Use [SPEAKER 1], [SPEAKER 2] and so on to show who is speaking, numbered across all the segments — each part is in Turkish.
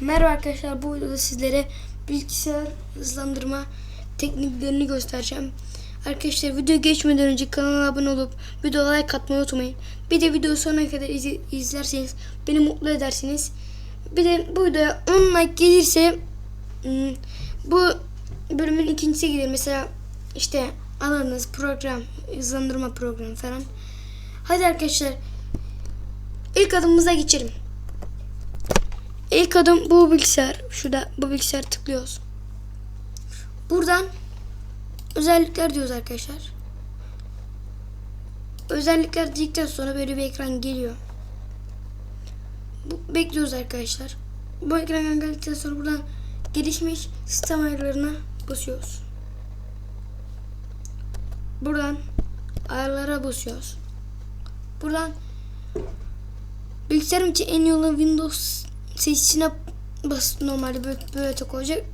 [SPEAKER 1] Merhaba arkadaşlar bu videoda sizlere bilgisayar hızlandırma tekniklerini göstereceğim. Arkadaşlar video geçmeden önce kanala abone olup videoya like atmayı unutmayın. Bir de videoyu sonuna kadar izle- izlerseniz beni mutlu edersiniz. Bir de bu videoya 10 like gelirse hmm, bu bölümün ikincisi gelir. Mesela işte alanınız program, hızlandırma programı falan. Hadi arkadaşlar ilk adımımıza geçelim. İlk adım bu bilgisayar. Şurada bu bilgisayar tıklıyoruz. Buradan özellikler diyoruz arkadaşlar. Özellikler dedikten sonra böyle bir ekran geliyor. Bu, bekliyoruz arkadaşlar. Bu ekran geldikten sonra buradan gelişmiş sistem ayarlarına basıyoruz. Buradan ayarlara basıyoruz. Buradan bilgisayarım için en iyi olan Windows seçisine bas normalde böyle, böyle tek olacak.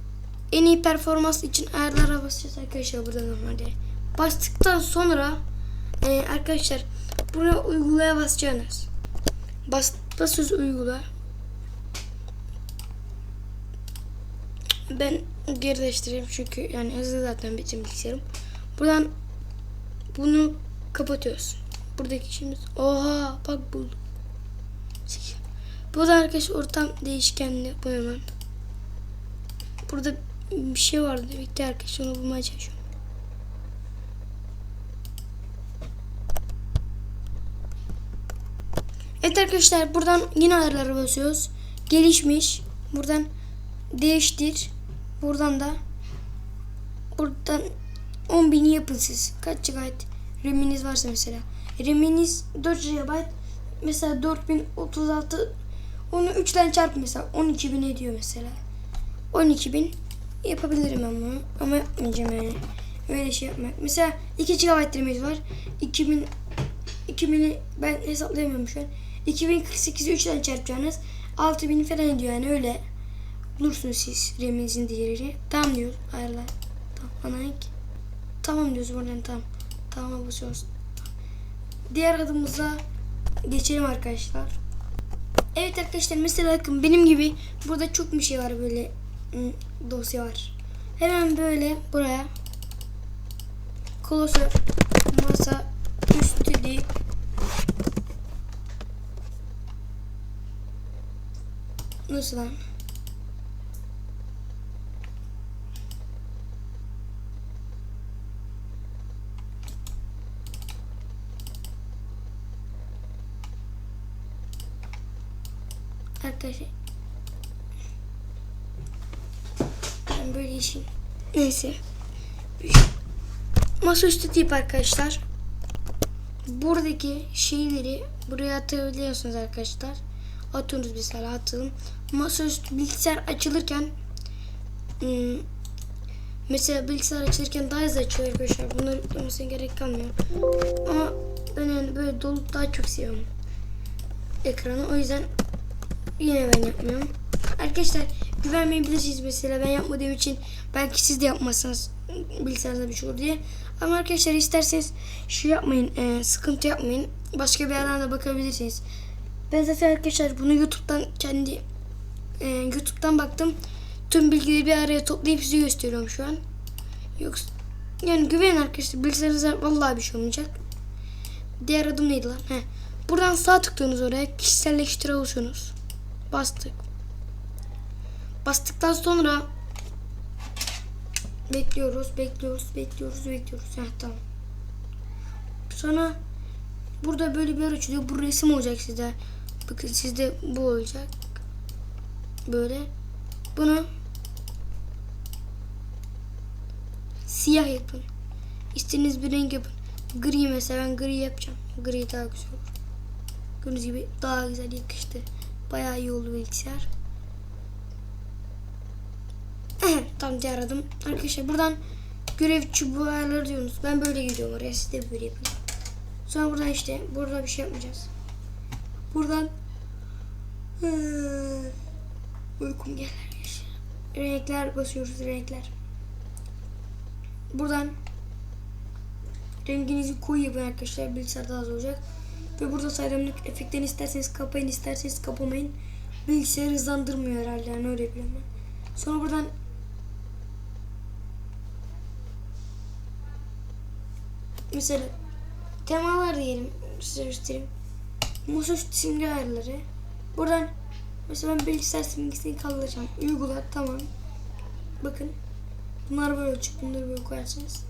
[SPEAKER 1] En iyi performans için ayarlara basacağız arkadaşlar burada normalde. Bastıktan sonra e, arkadaşlar buraya uygulaya basacaksınız. Bas, basıyoruz uygula. Ben gerileştireyim çünkü yani hızlı zaten bizim bilgisayarım. Buradan bunu kapatıyoruz. Buradaki işimiz. Oha bak buldum. Bu da arkadaşlar ortam değişkenli bu hemen. Burada bir şey vardı. Bekle arkadaşlar onu bulmaya çalışıyorum. Evet arkadaşlar buradan yine ayarlara basıyoruz. Gelişmiş. Buradan değiştir. Buradan da buradan 10.000 yapın siz. Kaç GB RAM'iniz varsa mesela. RAM'iniz 4 GB mesela 4036 onu 3'ten çarp mesela 12.000 ediyor mesela. 12.000 yapabilirim ben ama yapmayacağım yani. Öyle şey yapmak. Mesela 2 GB RAM'imiz var. 2000 2000'i ben hesaplayamıyorum şu an. 2048'i 3'ten çarpacaksınız. 6000 falan ediyor yani öyle. Bulursunuz siz RAM'inizin değerini. Tamam diyoruz ayarla. Tamam ana. Tamam diyoruz buradan tamam. Tamam basıyoruz. Diğer adımıza geçelim arkadaşlar. Evet arkadaşlar mesela bakın benim gibi burada çok bir şey var böyle ım, dosya var. Hemen böyle buraya klasör masa üstü deyip Nasıl lan? Arkadaşlar. Ben böyle işim. Neyse. Masaüstü tip arkadaşlar. Buradaki şeyleri buraya atabiliyorsunuz arkadaşlar. Atıyorsunuz mesela atalım. Masaüstü bilgisayar açılırken ım, mesela bilgisayar açılırken daha hızlı açıyor arkadaşlar. Bunları yüklemesine gerek kalmıyor. Ama ben yani böyle dolup daha çok seviyorum ekranı. O yüzden Yine ben yapmıyorum. Arkadaşlar güvenmeyebilirsiniz mesela ben yapmadığım için belki siz de yapmazsınız bilgisayarda bir şey olur diye. Ama arkadaşlar isterseniz şey yapmayın e, sıkıntı yapmayın. Başka bir yerden de bakabilirsiniz. Ben zaten arkadaşlar bunu YouTube'dan kendi e, YouTube'dan baktım. Tüm bilgileri bir araya toplayıp size gösteriyorum şu an. Yoksa yani güvenin arkadaşlar bilgisayarınıza vallahi bir şey olmayacak. Diğer adım neydi lan? He. Buradan sağ tıklıyorsunuz oraya. Kişiselleştire alıyorsunuz. Bastık. Bastıktan sonra bekliyoruz, bekliyoruz, bekliyoruz, bekliyoruz. Heh, tamam. Sonra burada böyle bir yer açılıyor. Bu resim olacak sizde. Bakın sizde bu olacak. Böyle. Bunu siyah yapın. İstediğiniz bir renk yapın. Gri mesela ben gri yapacağım. Gri daha güzel olur. Gördüğünüz gibi daha güzel yakıştı. Bayağı iyi oldu bilgisayar. Tam diğer adım. Arkadaşlar buradan görev çubuğu ayarları diyorsunuz. Ben böyle gidiyorum oraya. Siz de böyle yapın. Sonra buradan işte burada bir şey yapmayacağız. Buradan uykum gelir. Renkler basıyoruz renkler. Buradan renginizi koyu yapın arkadaşlar. Bilgisayar daha az olacak. Ve burada saydamlık efektlerini isterseniz kapayın isterseniz kapamayın. bilgisayarı hızlandırmıyor herhalde yani öyle biliyorum ben. Sonra buradan mesela temalar diyelim size göstereyim. Masaüstü simge ayarları. Buradan mesela ben bilgisayar simgesini kaldıracağım. Uygula tamam. Bakın. Bunlar böyle çık bunları böyle koyarsınız.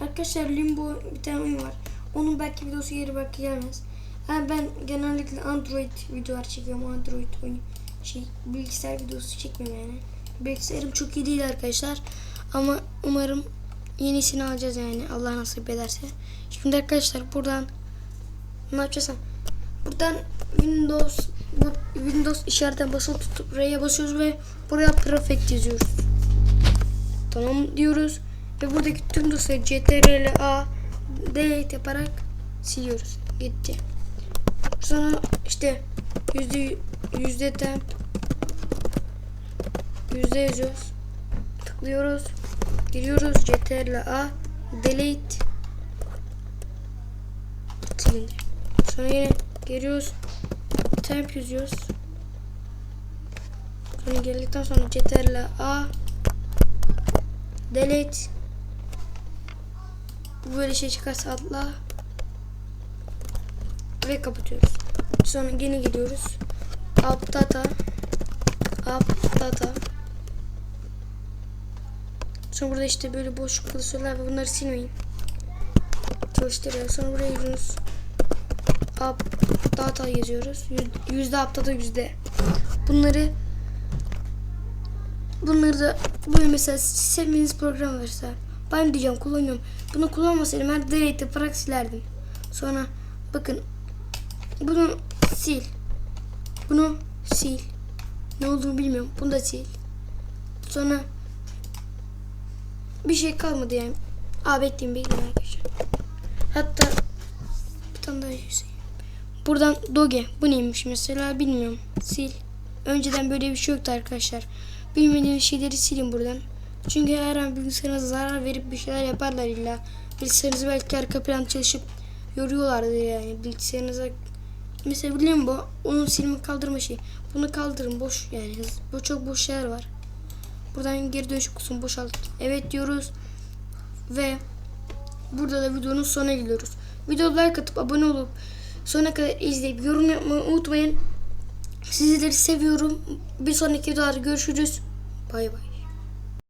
[SPEAKER 1] Arkadaşlar Limbo bir tane oyun var. Onun belki videosu geri belki gelmez. Yani ben genellikle Android videolar çekiyorum. Android oyun şey bilgisayar videosu çekmiyorum yani. Bilgisayarım çok iyi değil arkadaşlar. Ama umarım yenisini alacağız yani Allah nasip ederse. Şimdi arkadaşlar buradan ne yapacağız? Buradan Windows bu Windows işaretten basılı tutup R'ye basıyoruz ve buraya perfect yazıyoruz. Tamam diyoruz. Ve buradaki tüm dosyaları CTRL A delete yaparak siliyoruz. Gitti. Sonra işte yüzde yüzde temp yüzde yazıyoruz. Tıklıyoruz. Giriyoruz. CTRL A delete silindi. Sonra yine giriyoruz. Temp yazıyoruz. Sonra geldikten sonra CTRL A delete bu böyle şey çıkarsa atla ve kapatıyoruz. Sonra yine gidiyoruz. Up data up data Sonra burada işte böyle boşluk klasörler ve bunları silmeyin. Çalıştırıyor. Sonra buraya giriyoruz. Up data yazıyoruz. Yüz- Yüzde up yüzde. Bunları bunları da böyle mesela sevmediğiniz program varsa ben diyeceğim kullanıyorum. Bunu kullanmasaydım ben delete yaparak silerdim. Sonra bakın bunu sil. Bunu sil. Ne olduğunu bilmiyorum. Bunu da sil. Sonra bir şey kalmadı yani. Aa bekleyin bekleyin arkadaşlar. Hatta bir tane daha şey. Buradan doge. Bu neymiş mesela bilmiyorum. Sil. Önceden böyle bir şey yoktu arkadaşlar. Bilmediğiniz şeyleri silin buradan. Çünkü her an bilgisayarınıza zarar verip bir şeyler yaparlar illa. Bilgisayarınızı belki arka plan çalışıp yoruyorlardı yani bilgisayarınıza. Mesela biliyor musun bu? Onun silme kaldırma şeyi. Bunu kaldırın boş yani. Bu çok boş şeyler var. Buradan geri dönüş kutusunu boşalt. Evet diyoruz. Ve burada da videonun sonuna geliyoruz. Videoya like atıp abone olup sonuna kadar izleyip yorum yapmayı unutmayın. Sizleri seviyorum. Bir sonraki videoda görüşürüz. Bay bay.